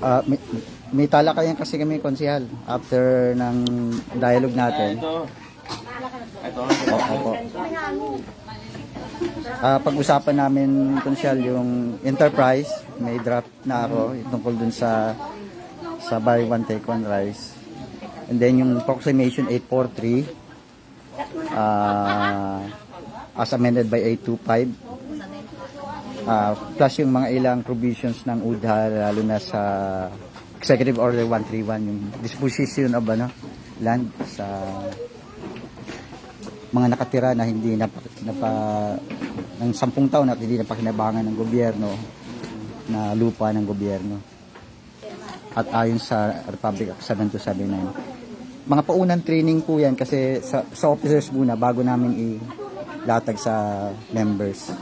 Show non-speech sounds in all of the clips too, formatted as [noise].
Ah, may, may talakayan kasi kami konsihal after ng dialogue natin. Ito. Ito. Opo. Ah, pag-usapan namin konsihal yung enterprise, may draft na ako tungkol dun sa sa buy one take one rice. And then yung proclamation 843 ah as amended by 825 Ah, plus yung mga ilang provisions ng UDHA lalo na sa Executive Order 131 yung disposition of ano, land sa mga nakatira na hindi na napa ng sampung taon at hindi napakinabangan ng gobyerno na lupa ng gobyerno. At ayon sa Republic Act 7279. Mga paunang training po yan kasi sa, sa officers muna bago namin ilatag sa members.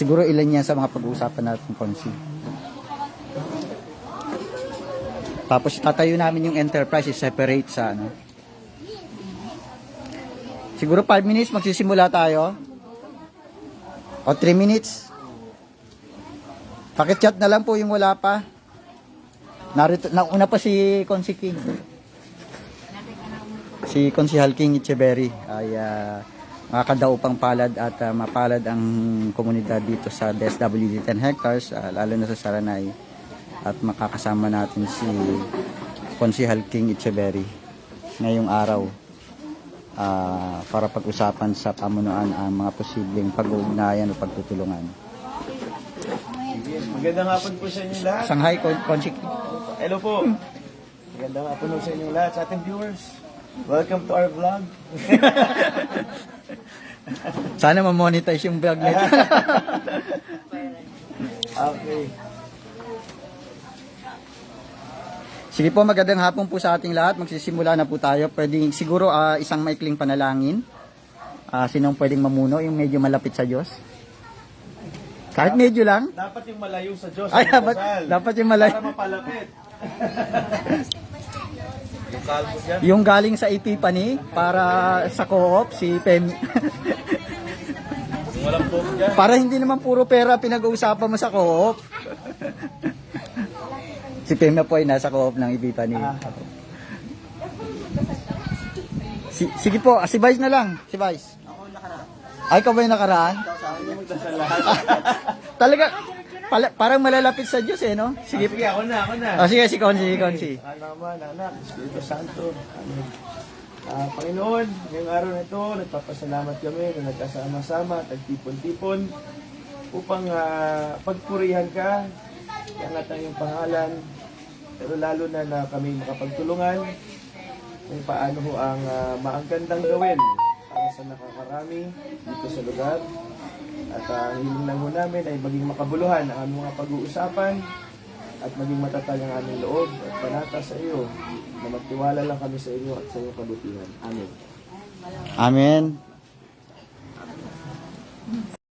Siguro ilan yan sa mga pag-uusapan natin konsi. Tapos tatayo namin yung enterprise separate sa ano. Siguro 5 minutes magsisimula tayo. O 3 minutes. Pakichat na lang po yung wala pa. Narito, nauna pa si Consi King. Si Consihal King Echeverry ay uh, makakadaupang palad at ah, mapalad ang komunidad dito sa DSWD 10 hectares, ah, lalo na sa Saranay. At makakasama natin si Consihal King Echeverry ngayong araw ah, para pag-usapan sa pamunuan ang mga posibleng pag-uugnayan o pagtutulungan. Magandang hapon po sa inyo lahat. Shanghai King. Hello po. Magandang hapon po sa inyo lahat, sa ating viewers. Welcome to our vlog. [laughs] Sana ma-monetize yung vlog nito. [laughs] Okay. Sige po, magandang hapon po sa ating lahat. Magsisimula na po tayo. Pwedeng, siguro ah, isang maikling panalangin. Ah, sinong pwedeng mamuno, yung medyo malapit sa Diyos? Kahit medyo lang. Dapat yung malayo sa Diyos. Ay, dapat, dapat yung malay. Para mapalapit. yung galing sa Epipani para sa co-op, si Pem. [laughs] Walang dyan. para hindi naman puro pera pinag-uusapan mo sa co-op. si Pem na po ay nasa co-op ng Epipani. Ah. Si, sige po, ah, si Vice na lang. Si Vice. Ay, ka ba yung nakaraan? [laughs] Talaga, pala, parang malalapit sa Diyos eh, no? Sige, Sige, ako na, ako na. oh, sige, si Consi, si Consi. Ano naman, anak, Espiritu Santo. Amen. Ah, Panginoon, ngayong araw na ito, nagpapasalamat kami na nagkasama-sama, tagtipon-tipon, upang ah, pagpurihan ka, iangat ang iyong pangalan, pero lalo na na kami makapagtulungan. Kung paano ho ang uh, maagandang gawin para sa nakakarami dito sa lugar. At ah, ang hiling lang namin ay maging makabuluhan ang mga pag-uusapan at maging matatag ang aming loob at panata sa iyo na magtiwala lang kami sa inyo at sa iyong kabutihan. Amen. Amen.